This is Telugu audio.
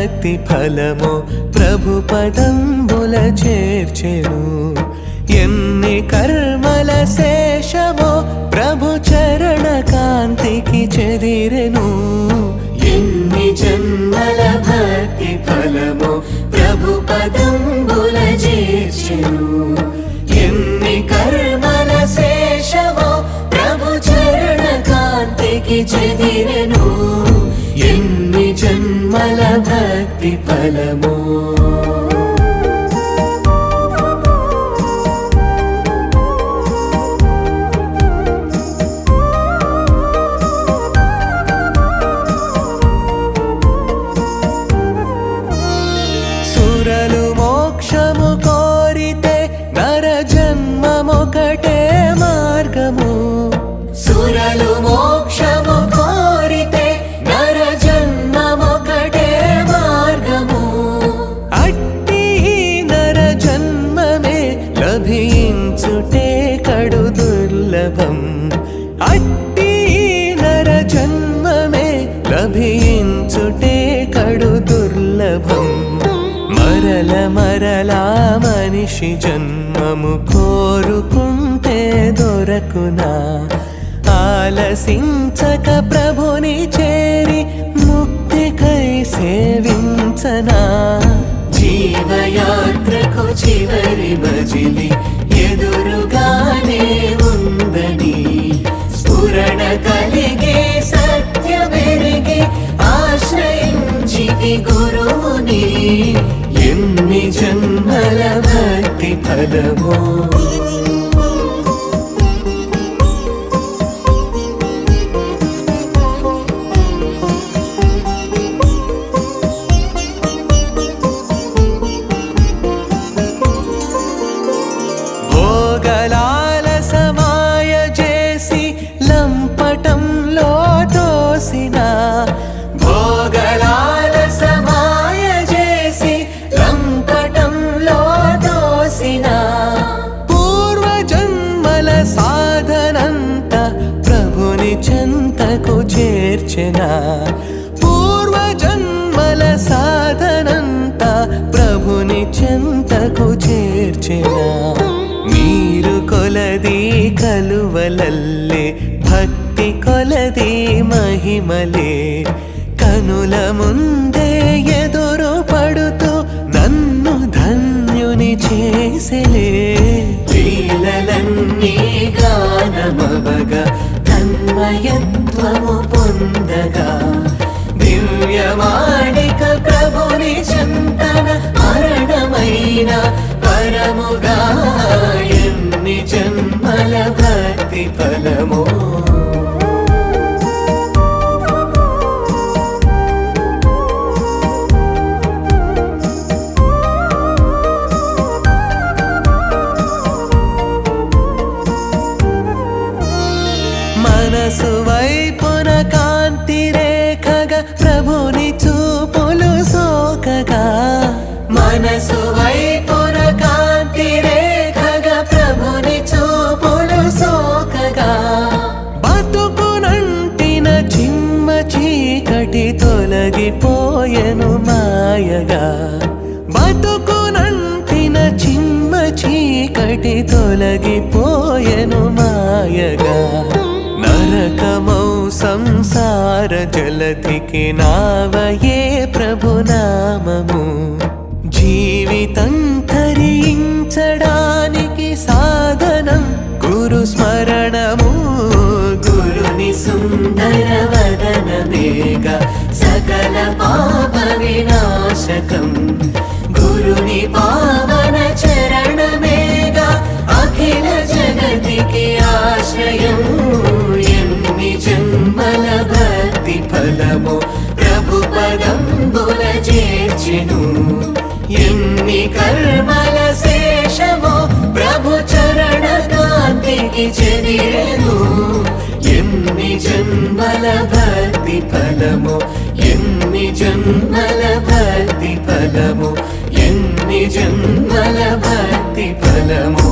భక్తి ఫలము ప్రభు పదంబుల చేర్చెను. ఎన్ని కర్మల శేషమో ప్రభు చరణ కాంతికి చెదిరే భక్తి ఫలము. మరల మరలా మనిషి జన్మము కోరుకుంటే దొరకునా? ఆలసించక ప్రభుని చేరి ముక్తికై సేవించనా? జీవయాత్రకు చివరి బజిలి ఎదురుగానే ఉందని స్ఫురణ కలిగే సత్య పెరిగి ఆశ్రయించి గురువుని. ఎన్ని జన్మల భక్తి ఫలమో చెంతకు చేర్చిన. పూర్వ జన్మల సాధనంత ప్రభుని చెంతకు చేర్చిన. మీరు కొలది కలువలల్లే భక్తి కొలది మహిమలే. కనుల ముందే ఎదురు పడుతూ నన్ను ధన్యుని చేసలే. లీలలన్నీ గానమవగా తన్మయత్వము పొందగా. దివ్యమాణిక ప్రభుని చింతన మరణమైన పరముగా ఎన్ని జన్మల భక్తి ఫలమో మనసు వైపున కాంతి రేఖగా ప్రభుని చూపులు సోకగా. మనసు వైపున కాంతి రేఖగా ప్రభుని చూపులు సోకగా. బతుకునంటిన చిమ్మ చీకటి తొలగిపోయెను మాయగా. బతుకునంటిన చిమ్మ చీకటి తొలగిపోయెను మాయగా. సంసార జలధికి నావయే ప్రభునామము జీవితం తరించడానికి సాధనం గురు స్మరణము. గురుని సుందర వదనమేగ సకల పాప వినాశకం. చేర్చెను. ఎన్ని కర్మల శేషమో ప్రభు చరణ కాంతికి చెదిరెను. ఎన్ని జన్మల భక్తి ఫలము ఎన్ని జన్మల భక్తి ఫలము ఎన్ని జన్మల భక్తి ఫలము.